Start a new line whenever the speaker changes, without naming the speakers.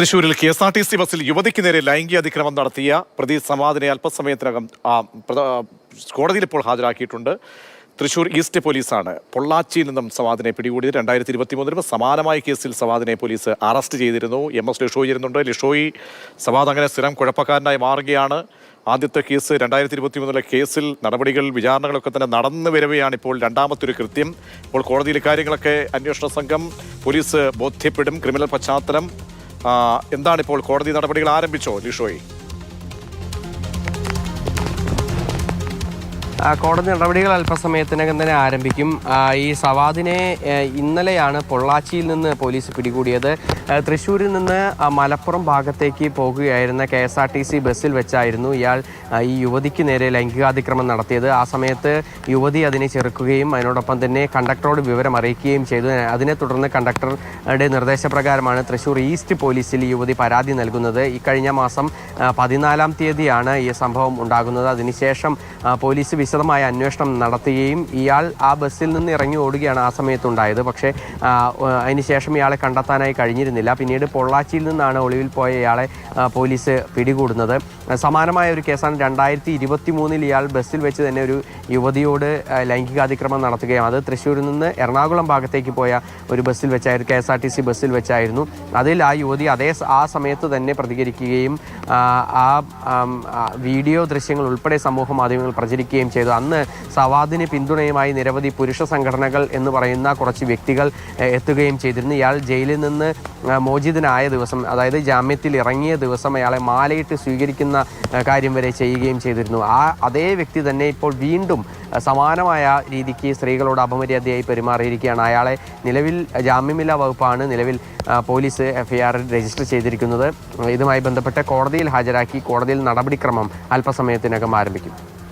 തൃശൂരിൽ K S R T C ബസ്സിൽ യുവതിക്ക് നേരെ ലൈംഗിക അതിക്രമം നടത്തിയ പ്രതി സമാദിനെ അല്പസമയത്തിനകം കോടതിയിൽ ഇപ്പോൾ ഹാജരാക്കിയിട്ടുണ്ട്. തൃശൂർ ഈസ്റ്റ് പോലീസാണ് പൊള്ളാച്ചിയിൽ നിന്നും സവാദിനെ പിടികൂടിയത്. രണ്ടായിരത്തി ഇരുപത്തി മൂന്നിലും സമാനമായ കേസിൽ സവാദിനെ പോലീസ് അറസ്റ്റ് ചെയ്തിരുന്നു. എം എസ് ലിഷോയി ഇരുന്നുണ്ട്. ലിഷോയി സവാദ് അങ്ങനെ സ്ഥിരം കുഴപ്പക്കാരനായി മാറുകയാണ്. ആദ്യത്തെ കേസ് രണ്ടായിരത്തി ഇരുപത്തി മൂന്നിലെ കേസിൽ നടപടികൾ വിചാരണകളൊക്കെ തന്നെ നടന്നു വരവെയാണ് ഇപ്പോൾ രണ്ടാമത്തെ ഒരു കൃത്യം. ഇപ്പോൾ കോടതിയിലെ കാര്യങ്ങളൊക്കെ അന്വേഷണ സംഘം പോലീസ് ബോധ്യപ്പെടും. ക്രിമിനൽ പശ്ചാത്തലം എന്താണ് ഇപ്പോൾ കോടതി നടപടികൾ ആരംഭിച്ചോ ലിഷോയി?
കോടതി നടപടികൾ അല്പസമയത്തിനകം തന്നെ ആരംഭിക്കും. ഈ സവാദിനെ ഇന്നലെയാണ് പൊള്ളാച്ചിയിൽ നിന്ന് പോലീസ് പിടികൂടിയത്. തൃശ്ശൂരിൽ നിന്ന് മലപ്പുറം ഭാഗത്തേക്ക് പോകുകയായിരുന്ന K S R T C ബസ്സിൽ വെച്ചായിരുന്നു ഇയാൾ ഈ യുവതിക്ക് നേരെ ലൈംഗികാതിക്രമം നടത്തിയത്. ആ സമയത്ത് യുവതി അതിനെ ചെറുക്കുകയും അതിനോടൊപ്പം തന്നെ കണ്ടക്ടറോട് വിവരം അറിയിക്കുകയും ചെയ്തു. അതിനെ തുടർന്ന് കണ്ടക്ടറുടെ നിർദ്ദേശപ്രകാരമാണ് തൃശ്ശൂർ ഈസ്റ്റ് പോലീസിൽ യുവതി പരാതി നൽകുന്നത്. ഇക്കഴിഞ്ഞ മാസം പതിനാലാം തീയതിയാണ് ഈ സംഭവം ഉണ്ടാകുന്നത്. അതിനുശേഷം പോലീസ് വിശദമായ അന്വേഷണം നടത്തുകയും ഇയാൾ ആ ബസ്സിൽ നിന്ന് ഇറങ്ങി ഓടുകയാണ് ആ സമയത്തുണ്ടായത്. പക്ഷേ അതിനുശേഷം ഇയാളെ കണ്ടെത്താനായി കഴിഞ്ഞിരുന്നില്ല. പിന്നീട് പൊള്ളാച്ചിയിൽ നിന്നാണ് ഒളിവിൽ പോയ ഇയാളെ പോലീസ് പിടികൂടുന്നത്. സമാനമായ ഒരു കേസാണ് രണ്ടായിരത്തി ഇരുപത്തി മൂന്നിൽ ഇയാൾ ബസ്സിൽ വെച്ച് തന്നെ ഒരു യുവതിയോട് ലൈംഗികാതിക്രമം നടത്തുകയും അത് തൃശ്ശൂരിൽ നിന്ന് എറണാകുളം ഭാഗത്തേക്ക് പോയ ഒരു ബസ്സിൽ വെച്ചായിരുന്നു K S R T C ബസ്സിൽ വെച്ചായിരുന്നു. അതിൽ ആ യുവതി അതേ ആ സമയത്ത് തന്നെ പ്രതികരിക്കുകയും ആ, വീഡിയോ ദൃശ്യങ്ങൾ ഉൾപ്പെടെ സമൂഹ മാധ്യമങ്ങൾ പ്രചരിക്കുകയും ചെയ്തു. അന്ന് സവാദിന് പിന്തുണയുമായി നിരവധി പുരുഷ സംഘടനകൾ എന്ന് പറയുന്ന കുറച്ച് വ്യക്തികൾ എത്തുകയും ചെയ്തിരുന്നു. ഇയാൾ ജയിലിൽ നിന്ന് മോചിതനായ ദിവസം അതായത് ജാമ്യത്തിൽ ഇറങ്ങിയ ദിവസം അയാളെ മാലയിട്ട് സ്വീകരിക്കുന്ന കാര്യം വരെ ചെയ്യുകയും ചെയ്തിരുന്നു. ആ അതേ വ്യക്തി തന്നെ ഇപ്പോൾ വീണ്ടും സമാനമായ രീതിക്ക് സ്ത്രീകളോട് അപമര്യാദയായി പെരുമാറിയിരിക്കുകയാണ്. അയാളെ നിലവിൽ ജാമ്യമില്ലാ വകുപ്പാണ് നിലവിൽ പോലീസ് എഫ്ഐആർ രജിസ്റ്റർ ചെയ്തിരിക്കുന്നത്. ഇതുമായി ബന്ധപ്പെട്ട് കോടതിയിൽ ഹാജരാക്കി കോടതിയിൽ നടപടിക്രമം അല്പസമയത്തിനകം ആരംഭിക്കും.